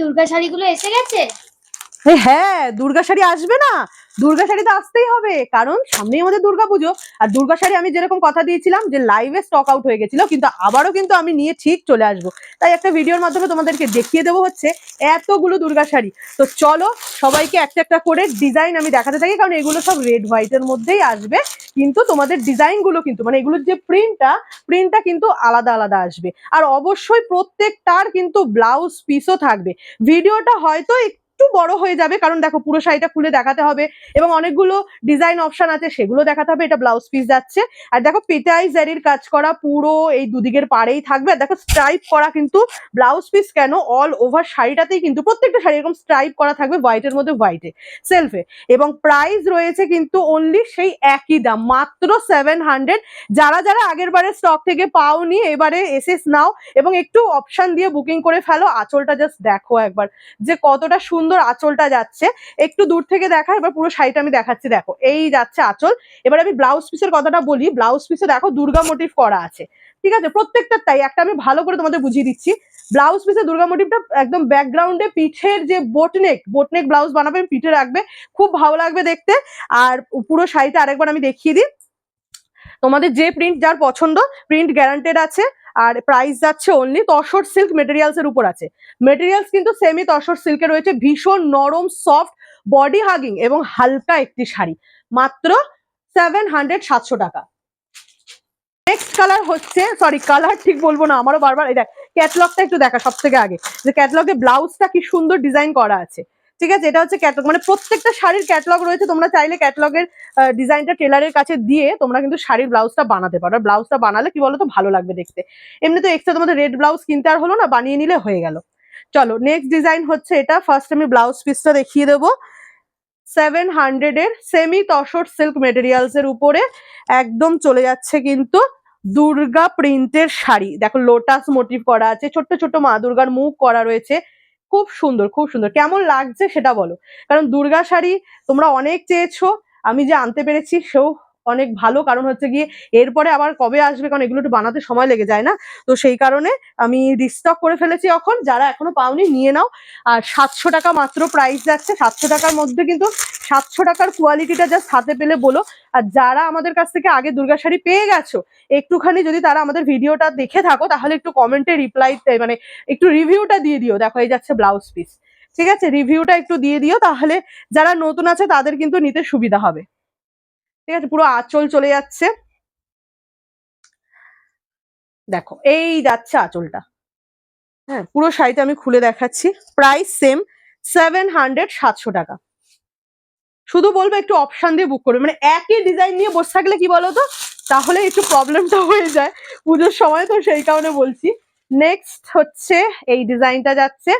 দুর্গা শাড়িগুলো এসে গেছে? হ্যাঁ দুর্গা শাড়ি আসবে না। দুর্গা শাড়ি তো আসতেই হবে। কারণ সামনেই আমাদের দুর্গা পুজো। আর দুর্গা শাড়ি আমি যেরকম কথা দিয়েছিলাম যে লাইভে স্টক আউট হয়ে গেছিল, কিন্তু আবারও কিন্তু আমি নিয়ে ঠিক চলে আসব। তাই একটা ভিডিওর মাধ্যমে তোমাদেরকে দেখিয়ে দেবো হচ্ছে এতগুলো দুর্গা শাড়ি। তো চলো সবাইকে একটা একটা করে ডিজাইন আমি দেখাতে থাকি, কারণ এগুলো সব রেড হোয়াইটের মধ্যেই আসবে। কিন্তু তোমাদের ডিজাইনগুলো কিন্তু মানে এগুলোর যে প্রিন্টটা প্রিন্টটা কিন্তু আলাদা আলাদা আসবে। আর অবশ্যই প্রত্যেকটার কিন্তু ব্লাউজ পিসও থাকবে। ভিডিওটা হয়তো একটু বড় হয়ে যাবে। কারণ দেখো পুরো শাড়িটা খুলে দেখাতে হবে এবং অনেকগুলো ডিজাইন অপশন আছে, সেগুলো দেখাতে হবে। এটা ব্লাউজ পিস যাচ্ছে। আর দেখো পেটাই জারির কাজ করা পুরো এই দুদিকের পাড়েই থাকবে। আর দেখো স্ট্রাইপ করা কিন্তু ব্লাউজ পিস কেন? অল ওভার শাড়িটাতেই কিন্তু প্রত্যেকটা শাড়ি এরকম স্ট্রাইপ করা থাকবে হোয়াইটের মধ্যে হোয়াইটে সেলফে এবং প্রাইস রয়েছে কিন্তু অনলি সেই একই দাম। মাত্র সেভেন হান্ড্রেড যারা যারা আগের বারে স্টক থেকে পাওনি, এবারে এসএস নাও এবং একটু অপশন দিয়ে বুকিং করে ফেলো। আঁচলটা জাস্ট দেখো একবার। যে কতটা সুন্দর আঁচলটা যাচ্ছে। একটু দূর থেকে দেখা এবার পুরো শাড়িটা আমি দেখাচ্ছি, দেখো। এই যাচ্ছে আঁচল। এবার আমি ব্লাউজ পিসের কথাটা বলি। ব্লাউজ পিসে দেখো দুর্গা মোটিভ করা আছে। ঠিক আছে? প্রত্যেকটা তাই। একটা আমি ভালো করে তোমাদের বুঝিয়ে দিচ্ছি। ব্লাউজ পিসে দুর্গা মোটিভটা একদম ব্যাকগ্রাউন্ডে পিঠের যে বোটনেক বোটনেক ব্লাউজ বানাবে আমি পিঠে রাখবে। খুব ভালো লাগবে দেখতে। আর পুরো শাড়িটা আরেকবার আমি দেখিয়ে দিই। তোমাদের যে প্রিন্ট যার পছন্দ প্রিন্ট গ্যারান্টেড আছে। আর প্রাইস যাচ্ছে অনলি তসর সিল্ক মেটেরিয়ালস এর উপর আছে। মেটেরিয়ালস কিন্তু সেমি তসর সিল্কে রয়েছে, ভীষণ নরম সফট বডি হাগিং এবং হালকা একটি শাড়ি। মাত্র সেভেন হান্ড্রেড সাতশো টাকা। নেক্সট কালার হচ্ছে সরি কালার ঠিক বলব না, আমারও বারবার, এই দেখ ক্যাটলগটা একটু দেখা সব থেকে আগে। যে ক্যাটলগে ব্লাউজটা কি সুন্দর ডিজাইন করা আছে। ঠিক আছে? এটা হচ্ছে ক্যাটলগ মানে প্রত্যেকটা শাড়ির ক্যাটলগ রয়েছে। তোমরা চাইলে ক্যাটলগের ডিজাইনটা টেলারের কাছে দিয়ে তোমরা কিন্তু শাড়ির ব্লাউজটা বানাতে পারো। আর ব্লাউজটা বানালে কি বলতো? ভালো লাগবে দেখতে। এমনি তো এক্সট্রা তোমাদের রেড ব্লাউজ কিনতে আর হলো না, বানিয়ে নিলে হয়ে গেল। চলো নেক্সট ডিজাইন হচ্ছে এটা। ফার্স্ট আমি ব্লাউজ পিসটা দেখিয়ে দেবো। সেভেন হান্ড্রেড এর সেমি তসর সিল্ক মেটেরিয়ালস এর উপরে একদম চলে যাচ্ছে কিন্তু দুর্গা প্রিন্টের শাড়ি। দেখো লোটাস মোটিভ করা আছে, ছোট্ট ছোট্ট মা দুর্গার মুখ করা রয়েছে। খুব সুন্দর খুব সুন্দর। কেমন লাগছে সেটা বলো। কারণ দুর্গা শাড়ি তোমরা অনেক চেয়েছো, আমি যে আনতে পেরেছি সেও অনেক ভালো কারণ হচ্ছে গিয়ে এরপরে আবার কবে আসবে? কারণ এগুলো একটু বানাতে সময় লেগে যায় না। তো সেই কারণে আমি রিস্টক করে ফেলেছি এখন। যারা এখনও পাওনি, নিয়ে নাও। আর সাতশো টাকা মাত্র প্রাইস যাচ্ছে। সাতশো টাকার মধ্যে কিন্তু সাতশো টাকার কোয়ালিটিটা জাস্ট হাতে পেলে বলো। আর যারা আমাদের কাছ থেকে আগে দুর্গা শাড়ি পেয়ে গেছো, একটুখানি যদি তারা আমাদের ভিডিওটা দেখে থাকো, তাহলে একটু কমেন্টে রিপ্লাই মানে একটু রিভিউটা দিয়ে দিও। দেখো, এই যাচ্ছে ব্লাউজ পিস ঠিক আছে? রিভিউটা একটু দিয়ে দিও, তাহলে যারা নতুন আছে তাদের কিন্তু নিতে সুবিধা হবে। ঠিক আছে? পুরো আঁচল চলে যাচ্ছে। দেখো, এই যাচ্ছে আঁচলটা। হ্যাঁ পুরো শাড়িটা আমি খুলে দেখাচ্ছি। প্রাইস সেম সেভেন হান্ড্রেড সাতশো টাকা। শুধু বলব একটু অপশন দিয়ে বুক করবে। মানে একই ডিজাইন নিয়ে বসে থাকলে কি বলতো? তাহলে একটু প্রবলেমটা হয়ে যায়। পুজোর সময় তো সেই কারণে বলছি। নেক্সট হচ্ছে, এই ডিজাইনটা যাচ্ছে।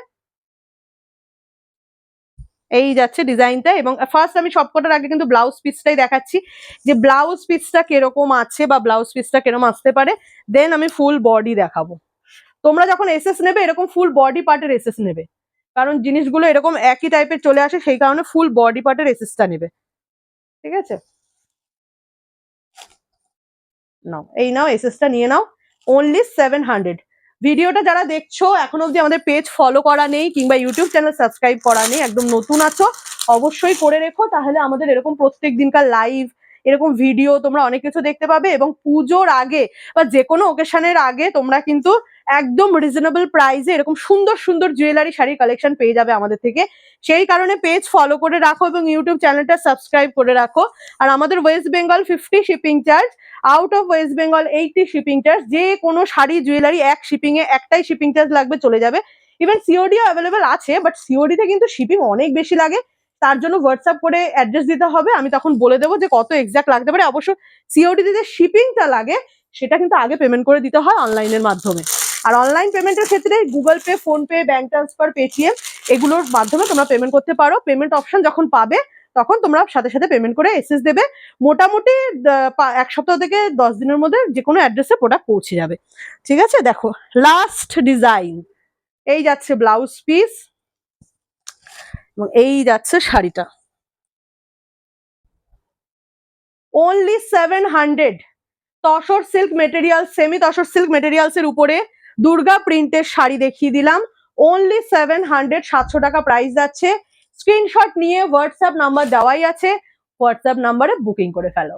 এই যাচ্ছে ডিজাইনটা এবং ফার্স্ট আমি সবকটার আগে কিন্তু ব্লাউজ পিসটাই দেখাচ্ছি যে ব্লাউজ পিসটা কীরকম আছে বা ব্লাউজ পিসটা কীরকম আসতে পারে দেন আমি ফুল বডি দেখাবো। তোমরা যখন এসএস নেবে, এরকম ফুল বডি পার্টের এসএস নেবে। কারণ জিনিসগুলো এরকম একই টাইপের চলে আসে, সেই কারণে ফুল বডি পার্টের এসএসটা নেবে। ঠিক আছে? নাও, এই নাও এসএসটা নিয়ে নাও। অনলি সেভেন হান্ড্রেড ভিডিওটা যারা দেখছ, এখন অবধি আমাদের পেজ ফলো করা নেই কিংবা ইউটিউব চ্যানেল সাবস্ক্রাইব করা নেই, একদম নতুন আছো, অবশ্যই করে রেখো। তাহলে আমাদের এরকম প্রত্যেক দিনকার লাইভ এরকম ভিডিও তোমরা অনেক কিছু দেখতে পাবে এবং পুজোর আগে বা যে কোনো ওকেশনের আগে তোমরা কিন্তু একদম রিজনেবল প্রাইসে এরকম সুন্দর সুন্দর জুয়েলারি শাড়ির কালেকশন পেয়ে যাবে আমাদের থেকে। সেই কারণে পেজ ফলো করে রাখো এবং ইউটিউব চ্যানেলটা সাবস্ক্রাইব করে রাখো। আর আমাদের West Bengal fifty shipping charge out of West Bengal eighty shipping charge যে কোনো শাড়ি জুয়েলারি এক শিপিং এ একটাই শিপিং চার্জ লাগবে, চলে যাবে। ইভেন সিওডিও অ্যাভেলেবেল আছে বাট সিওডিতে কিন্তু শিপিং অনেক বেশি লাগে। তার জন্য হোয়াটসঅ্যাপ করে অ্যাড্রেস দিতে হবে। আমি তখন বলে দেবো যে কত এক্সাক্ট লাগতে পারে। অবশ্য সিওডিতে যে শিপিংটা লাগে, সেটা কিন্তু আগে পেমেন্ট করে দিতে হয় অনলাইনের মাধ্যমে। আর অনলাইন পেমেন্টের ক্ষেত্রে Google Pay PhonePe bank transfer Paytm এগুলোর মাধ্যমে তোমরা পেমেন্ট করতে পারো। পেমেন্ট অপশন যখন পাবে, তখন তোমরা সাথে সাথে পেমেন্ট করে এসএস দেবে। মোটামুটি এক সপ্তাহ থেকে দশ দিনের মধ্যে যে কোনো অ্যাড্রেসে প্রোডাক্ট পৌঁছে যাবে। ঠিক আছে? দেখো লাস্ট ডিজাইন এই যাচ্ছে ব্লাউজ পিস এবং এই যাচ্ছে শাড়িটা। Only seven hundred tussar silk material semi tussar silk materials এর উপরে দুর্গা প্রিন্টের শাড়ি দেখিয়ে দিলাম। অনলি সেভেন হান্ড্রেড সাতশো টাকা প্রাইস যাচ্ছে। স্ক্রিনশট নিয়ে হোয়াটসঅ্যাপ নাম্বার দেওয়াই আছে। হোয়াটসঅ্যাপ নাম্বারে বুকিং করে ফেলো।